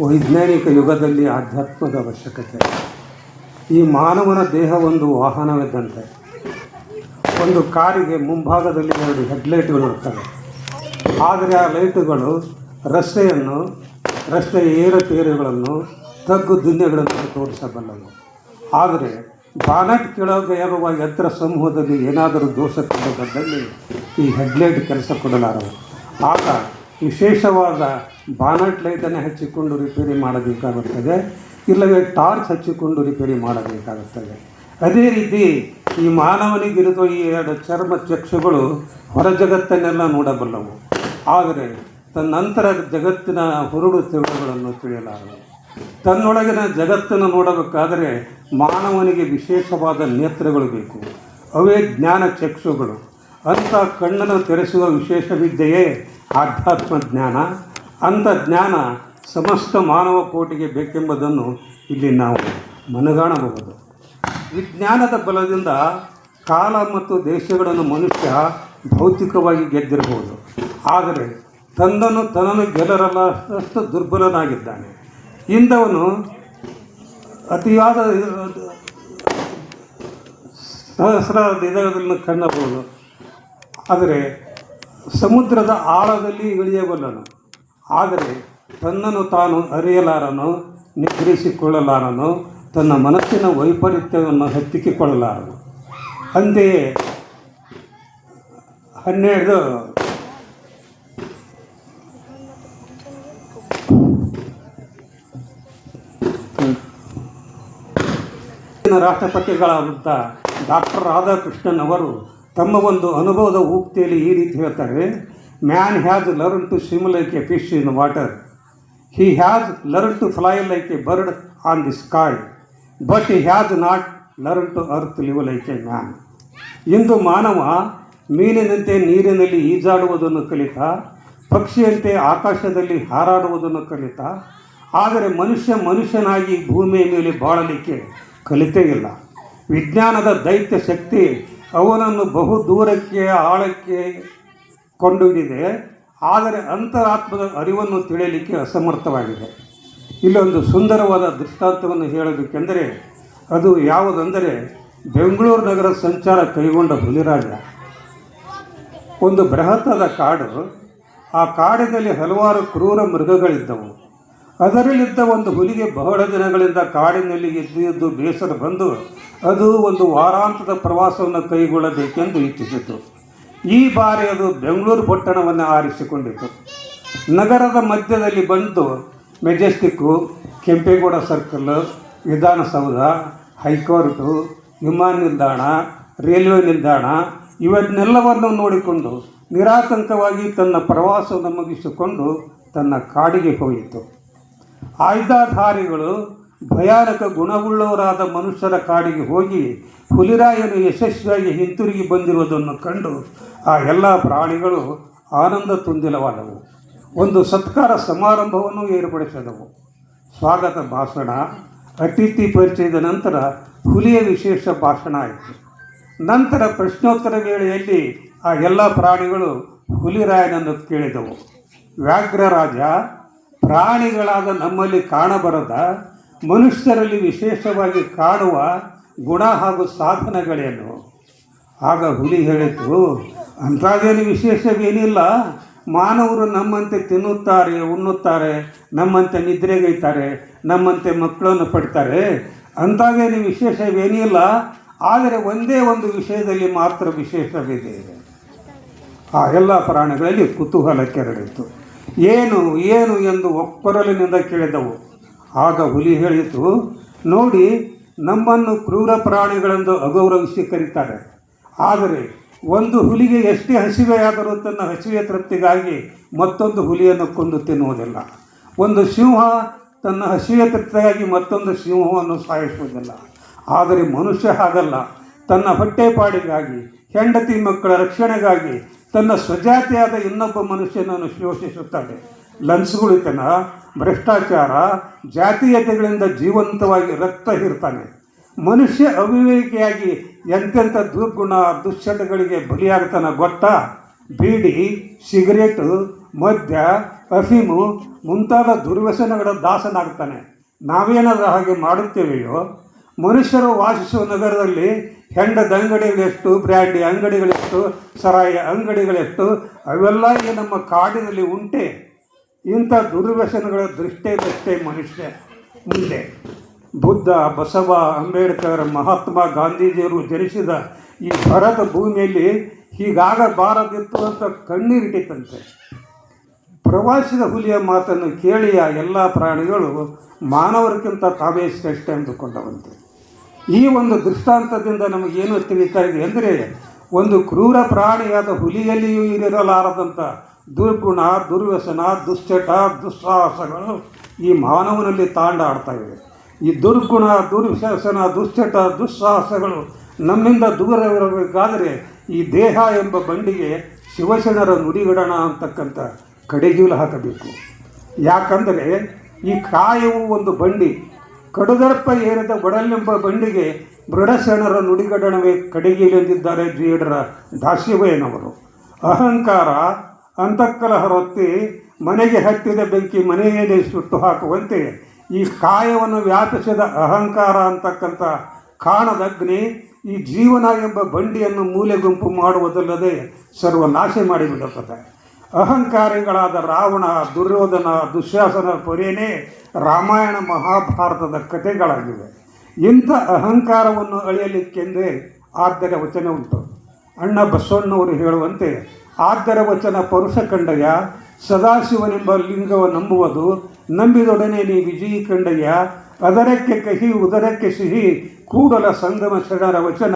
ವೈಜ್ಞಾನಿಕ ಯುಗದಲ್ಲಿ ಆಧ್ಯಾತ್ಮದ ಅವಶ್ಯಕತೆ. ಈ ಮಾನವನ ದೇಹ ಒಂದು ವಾಹನವಿದ್ದಂತೆ. ಒಂದು ಕಾರಿಗೆ ಮುಂಭಾಗದಲ್ಲಿ ಎರಡು ಹೆಡ್ಲೈಟ್ಗಳು ಇರ್ತವೆ ಆದರೆ ಆ ಲೈಟುಗಳು ರಸ್ತೆಯನ್ನು ರಸ್ತೆಯ ಏರುಪೇರುಗಳನ್ನು, ತಗ್ಗು ದುನ್ಯಗಳನ್ನು ತೋರಿಸಬಲ್ಲವು. ಆದರೆ ಬಾನಟ್ ಕೆಳಗೆ ಇರುವ ಯಂತ್ರ ಸಮೂಹದಲ್ಲಿ ಏನಾದರೂ ದೋಷ ಕಂಡುಬಂದಲ್ಲಿ ಈ ಹೆಡ್ಲೈಟ್ ಕೆಲಸ ಕೊಡಲಾರವು. ಆಗ ವಿಶೇಷವಾದ ಬಾನಟ್ ಲೈಟನ್ನು ಹಚ್ಚಿಕೊಂಡು ರಿಪೇರಿ ಮಾಡಬೇಕಾಗುತ್ತದೆ. ಇಲ್ಲವೇ ಟಾರ್ಚ್ ಹಚ್ಚಿಕೊಂಡು ರಿಪೇರಿ ಮಾಡಬೇಕಾಗುತ್ತದೆ. ಅದೇ ರೀತಿ ಈ ಮಾನವನಿಗಿರುವ ಈ ಎರಡು ಚರ್ಮ ಚಕ್ಷುಗಳು ಹೊರ ಜಗತ್ತನ್ನೆಲ್ಲ ನೋಡಬಲ್ಲವು. ಆದರೆ ತನ್ನಂತರ ಜಗತ್ತಿನ ಹುರುಡು ತಿರುಳುಗಳನ್ನು ತಿಳಿಯಲಾರವು. ತನ್ನೊಳಗಿನ ಜಗತ್ತನ್ನು ನೋಡಬೇಕಾದರೆ ಮಾನವನಿಗೆ ವಿಶೇಷವಾದ ನೇತ್ರಗಳು ಬೇಕು. ಅವೇ ಜ್ಞಾನ ಚಕ್ಷುಗಳು. ಅಂಥ ಕಣ್ಣನ್ನು ತೆರೆಸುವ ವಿಶೇಷ ವಿದ್ಯೆಯೇ ಆಧ್ಯಾತ್ಮ ಜ್ಞಾನ. ಅಂಥ ಜ್ಞಾನ ಸಮಸ್ತ ಮಾನವ ಕೋಟಿಗೆ ಬೇಕೆಂಬುದನ್ನು ಇಲ್ಲಿ ನಾವು ಮನಗಾಣಬಹುದು. ವಿಜ್ಞಾನದ ಬಲದಿಂದ ಕಾಲ ಮತ್ತು ದೇಶಗಳನ್ನು ಮನುಷ್ಯ ಭೌತಿಕವಾಗಿ ಗೆದ್ದಿರಬಹುದು. ಆದರೆ ತನ್ನನ್ನು ತನ್ನನ್ನು ಗೆಲ್ಲರಲ್ಲಷ್ಟು ದುರ್ಬಲನಾಗಿದ್ದಾನೆ. ಇಂದವನು ಅತಿಯಾದ ಸಹಸ್ರ ದಿನಗಳನ್ನು ಕಾಣಬಹುದು ಆದರೆ ಸಮುದ್ರದ ಆಳದಲ್ಲಿ ಇಳಿಯಬಲ್ಲನು. ಆದರೆ ತನ್ನನ್ನು ತಾನು ಅರಿಯಲಾರನು, ನಿಗ್ರಹಿಸಿಕೊಳ್ಳಲಾರನು, ತನ್ನ ಮನಸ್ಸಿನ ವೈಪರೀತ್ಯವನ್ನು ಹತ್ತಿಕ್ಕಿಕೊಳ್ಳಲಾರನು ಅಂತೆಯೇ ಹನ್ನೆರಡು ರಾಷ್ಟ್ರಪತಿಗಳಾದಂಥ ಡಾಕ್ಟರ್ ರಾಧಾಕೃಷ್ಣನ್ ಅವರು ತಮ್ಮ ಒಂದು ಅನುಭವದ ಉಕ್ತಿಯಲ್ಲಿ ಈ ರೀತಿ ಹೇಳ್ತಾರೆ. Man has learn to swim like a fish in water he has learn to fly like a bird on the sky but he has not learn to earth live like a man ಇಂದು ಮಾನವ ಮೀನಿನಂತೆ ನೀರಿನಲ್ಲಿ ಈಜಾಡುವುದನ್ನು ಕಲಿತ, ಪಕ್ಷಿಯಂತೆ ಆಕಾಶದಲ್ಲಿ ಹಾರಾಡುವುದನ್ನು ಕಲಿತ, ಆದರೆ ಮನುಷ್ಯ ಮನುಷ್ಯನಾಗಿ ಭೂಮಿಯ ಮೇಲೆ ಬಾಳಲಿಕ್ಕೆ ಕಲಿತೇ ಇಲ್ಲ. ವಿಜ್ಞಾನದ ದೈತ್ಯ ಶಕ್ತಿ ಅವನನ್ನು ಬಹು ದೂರಕ್ಕೆ, ಆಳಕ್ಕೆ ಕೊಂಡೊಯ್ದಿದೆ ಆದರೆ ಅಂತರಾತ್ಮದ ಅರಿವನ್ನು ತಿಳಿಯಲಿಕ್ಕೆ ಅಸಮರ್ಥವಾಗಿದೆ. ಇಲ್ಲೊಂದು ಸುಂದರವಾದ ದೃಷ್ಟಾಂತವನ್ನು ಹೇಳಬೇಕೆಂದರೆ, ಅದು ಯಾವುದೆಂದರೆ ಬೆಂಗಳೂರು ನಗರ ಸಂಚಾರ ಕೈಗೊಂಡ ಹುಲಿರಾಜ ಒಂದು ಬೃಹತ್ತಾದ ಕಾಡು, ಆ ಕಾಡಿನಲ್ಲಿ ಹಲವಾರು ಕ್ರೂರ ಮೃಗಗಳಿದ್ದವು. ಅದರಲ್ಲಿದ್ದ ಒಂದು ಹುಲಿಗೆ ಬಹಳ ದಿನಗಳಿಂದ ಕಾಡಿನಲ್ಲಿ ಎದ್ದು ಎದ್ದು ಬೇಸರ ಬಂದು, ಅದು ಒಂದು ವಾರಾಂತದ ಪ್ರವಾಸವನ್ನು ಕೈಗೊಳ್ಳಬೇಕೆಂದು ಇಚ್ಛಿಸಿತು. ಈ ಬಾರಿ ಅದು ಬೆಂಗಳೂರು ಪಟ್ಟಣವನ್ನು ಆರಿಸಿಕೊಂಡಿತು ನಗರದ ಮಧ್ಯದಲ್ಲಿ ಬಂದು majestic Kempegowda circle Vidhana Soudha, high court, ವಿಮಾನ ನಿಲ್ದಾಣ ರೈಲ್ವೆ ನಿಲ್ದಾಣ ಇವನ್ನೆಲ್ಲವನ್ನು ನೋಡಿಕೊಂಡು ನಿರಾತಂಕವಾಗಿ ತನ್ನ ಪ್ರವಾಸವನ್ನು ಮುಗಿಸಿಕೊಂಡು ತನ್ನ ಕಾಡಿಗೆ ಹೋಯಿತು. ಆಯುಧಾಧಾರಿಗಳು ಭಯಾನಕ ಗುಣವುಳ್ಳವರಾದ ಮನುಷ್ಯರ ಕಾಡಿಗೆ ಹೋಗಿ ಹುಲಿರಾಯನು ಯಶಸ್ವಿಯಾಗಿ ಹಿಂತಿರುಗಿ ಬಂದಿರುವುದನ್ನು ಕಂಡು ಆ ಎಲ್ಲ ಪ್ರಾಣಿಗಳು ಆನಂದ ತುಂದಿಲವಾದವು. ಒಂದು ಸತ್ಕಾರ ಸಮಾರಂಭವನ್ನು ಏರ್ಪಡಿಸಿದವು. ಸ್ವಾಗತ ಭಾಷಣ, ಅತಿಥಿ ಪರಿಚಯದ ನಂತರ ಹುಲಿಯ ವಿಶೇಷ ಭಾಷಣ ಆಯಿತು. ನಂತರ ಪ್ರಶ್ನೋತ್ತರ ವೇಳೆಯಲ್ಲಿ ಆ ಎಲ್ಲ ಪ್ರಾಣಿಗಳು ಹುಲಿರಾಯನನ್ನು ಕೇಳಿದವು. ವ್ಯಾಘ್ರರಾಜ ಪ್ರಾಣಿಗಳಾದ ನಮ್ಮಲ್ಲಿ ಕಾಣಬರದ, ಮನುಷ್ಯರಲ್ಲಿ ವಿಶೇಷವಾಗಿ ಕಾಣುವ ಗುಣ ಹಾಗೂ ಸಾಧನಗಳೇನು? ಆಗ ಹುಲಿ ಹೇಳಿತು ಅಂಥದ್ದೇನು ವಿಶೇಷವೇನಿಲ್ಲ ಮಾನವರು ನಮ್ಮಂತೆ ತಿನ್ನುತ್ತಾರೆ, ಉಣ್ಣುತ್ತಾರೆ, ನಮ್ಮಂತೆ ನಿದ್ರೆಗೈತಾರೆ, ನಮ್ಮಂತೆ ಮಕ್ಕಳನ್ನು ಪಡ್ತಾರೆ. ಅಂಥದ್ದೇನು ವಿಶೇಷವೇನಿಲ್ಲ ಆದರೆ ಒಂದೇ ಒಂದು ವಿಷಯದಲ್ಲಿ ಮಾತ್ರ ವಿಶೇಷವಿದೆ. ಆ ಎಲ್ಲ ಪ್ರಾಣಿಗಳಲ್ಲಿ ಕುತೂಹಲ ಕೆರಳಿತು. ಏನು ಏನು ಎಂದು ಒಕ್ಕೊರಲಿನಿಂದ ಕೇಳಿದವು. ಆಗ ಹುಲಿ ಹೇಳಿತು, ನೋಡಿ, ನಮ್ಮನ್ನು ಕ್ರೂರ ಪ್ರಾಣಿಗಳೆಂದು ಅಗೌರವಿಸಿ ಕರೀತಾರೆ. ಆದರೆ ಒಂದು ಹುಲಿಗೆ ಎಷ್ಟೇ ಹಸಿವೆಯಾದರೂ ತನ್ನ ಹಸಿವೆಯ ತೃಪ್ತಿಗಾಗಿ ಮತ್ತೊಂದು ಹುಲಿಯನ್ನು ಕೊಂದು ತಿನ್ನುವುದಿಲ್ಲ. ಒಂದು ಸಿಂಹ ತನ್ನ ಹಸಿವೆಯ ತೃಪ್ತಿಗಾಗಿ ಮತ್ತೊಂದು ಸಿಂಹವನ್ನು ಸಾಯಿಸುವುದಿಲ್ಲ. ಆದರೆ ಮನುಷ್ಯ ಹಾಗಲ್ಲ. ತನ್ನ ಹೊಟ್ಟೆಪಾಡಿಗಾಗಿ, ಹೆಂಡತಿ ಮಕ್ಕಳ ರಕ್ಷಣೆಗಾಗಿ, ತನ್ನ ಸ್ವಜಾತಿಯಾದ ಇನ್ನೊಬ್ಬ ಮನುಷ್ಯನನ್ನು ಶೋಷಿಸುತ್ತಾನೆ ಲಂಚ್ಗುಳಿತನ ಭ್ರಷ್ಟಾಚಾರ, ಜಾತೀಯತೆಗಳಿಂದ ಜೀವಂತವಾಗಿ ರಕ್ತ ಹೀರ್ತಾನೆ. ಮನುಷ್ಯ ಅವಿವೇಕಿಯಾಗಿ ಎಂತೆಂಥ ದುರ್ಗುಣ, ದುಶ್ಚಟಗಳಿಗೆ ಬಲಿಯಾಗ್ತಾನ ಗೊತ್ತಾ? ಬೀಡಿ, ಸಿಗರೇಟು, ಮದ್ಯ ಅಫೀಮು ಮುಂತಾದ ದುರ್ವ್ಯಸನಗಳ ದಾಸನಾಗ್ತಾನೆ. ನಾವೇನಾದರೂ ಹಾಗೆ ಮಾಡುತ್ತೇವೆಯೋ? ಮನುಷ್ಯರು ವಾಸಿಸುವ ನಗರದಲ್ಲಿ ಹೆಂಡದ ಅಂಗಡಿಗಳೆಷ್ಟು, ಬ್ರ್ಯಾಂಡಿ ಅಂಗಡಿಗಳೆಷ್ಟು, ಸರಾಯಿ ಅಂಗಡಿಗಳೆಷ್ಟು, ಅವೆಲ್ಲ ಈ ನಮ್ಮ ಕಾಡಿನಲ್ಲಿ ಉಂಟೆ. ಇಂಥ ದುರ್ವ್ಯಸನಗಳ ದೃಷ್ಟೇ ಮನುಷ್ಯ ಮುಂದೆ. ಬುದ್ಧ, ಬಸವ, ಅಂಬೇಡ್ಕರ್, ಮಹಾತ್ಮ ಗಾಂಧೀಜಿಯವರು ಜನಿಸಿದ ಈ ಭಾರತ ಭೂಮಿಯಲ್ಲಿ ಹೀಗಾಗಬಾರದಿತ್ತು ಅಂತ ಕಣ್ಣೀರಿಟ್ಟಿತಂತೆ ಪ್ರವಾಸಿದ ಹುಲಿಯ ಮಾತನ್ನು ಕೇಳಿಯ ಎಲ್ಲ ಪ್ರಾಣಿಗಳು ಮಾನವರಿಗಿಂತ ತಾವೇ ಶ್ರೇಷ್ಠ ಎಂದುಕೊಂಡವಂತೆ. ಈ ಒಂದು ದೃಷ್ಟಾಂತದಿಂದ ನಮಗೇನು ತಿಳಿತಾ ಇದೆ ಅಂದರೆ, ಒಂದು ಕ್ರೂರ ಪ್ರಾಣಿಯಾದ ಹುಲಿಯಲ್ಲಿಯೂ ಇರಲಾರದಂಥ ದುರ್ಗುಣ, ದುರ್ವ್ಯಸನ, ದುಶ್ಚಟ, ದುಸ್ಸಾಹಸಗಳು ಈ ಮಾನವನಲ್ಲಿ ತಾಂಡಾಡ್ತಾ ಇವೆ. ಈ ದುರ್ಗುಣ, ದುರ್ವ್ಯಸನ, ದುಶ್ಚಟ, ದುಸ್ಸಾಹಸಗಳು ನಮ್ಮಿಂದ ದೂರವಿರಬೇಕಾದರೆ ಈ ದೇಹ ಎಂಬ ಬಂಡಿಗೆ ಶಿವಶರಣರ ನುಡಿಗಡಣ ಅಂತಕ್ಕಂಥ ಕಡೆಗೀಲು ಹಾಕಬೇಕು. ಯಾಕಂದರೆ ಈ ಕಾಯವು ಒಂದು ಬಂಡಿ, ಕಡುದರ್ಪ ಏರಿದ ಒಡಲೆಂಬ ಬಂಡಿಗೆ ಮೃಡಶರಣರ ನುಡಿಗಡಣವೇ ಕಡೆಗೀಲೆಂದಿದ್ದಾರೆ ಜೀಡರ ದಾಸ್ಯವಯ್ಯನವರು ಅಹಂಕಾರ, ಅಂತಃಕಲಹ ಹೊತ್ತಿ ಮನೆಗೆ ಹತ್ತಿದ ಬೆಂಕಿ ಮನೆಯೇ ಸುಟ್ಟು ಹಾಕುವಂತೆ ಈ ಕಾಯವನ್ನು ವ್ಯಾಪಿಸಿದ ಅಹಂಕಾರ ಅಂತಕ್ಕಂಥ ಕಾಣದಗ್ನಿ ಈ ಜೀವನ ಎಂಬ ಬಂಡಿಯನ್ನು ಮೂಲೆ ಗುಂಪು ಮಾಡುವುದಲ್ಲದೆ ಸರ್ವನಾಶ ಮಾಡಿಬಿಡುತ್ತದೆ. ಅಹಂಕಾರಿಗಳಾದ ರಾವಣ, ದುರ್ಯೋಧನ ದುಶ್ಯಾಸನ ಪೊರೇನೇ ರಾಮಾಯಣ ಮಹಾಭಾರತದ ಕಥೆಗಳಾಗಿವೆ. ಇಂಥ ಅಹಂಕಾರವನ್ನು ಅಳೆಯಲಿಕ್ಕೆಂದೇ ಆದ್ದರ ವಚನ ಉಂಟು. ಅಣ್ಣ ಬಸವಣ್ಣವರು ಹೇಳುವಂತೆ ಆದ್ದರ ವಚನ ಪರುಷ ಕಂಡಯ್ಯ ಸದಾಶಿವನೆಂಬ ಲಿಂಗವ ನಂಬುವುದು ನಂಬಿದೊಡನೆ ನೀ ವಿಜಯಿ ಕಂಡಯ್ಯ ಅದರಕ್ಕೆ ಕಹಿ ಉದರಕ್ಕೆ ಸಿಹಿ ಕೂಡಲ ಸಂಗಮ ಶರಣರ ವಚನ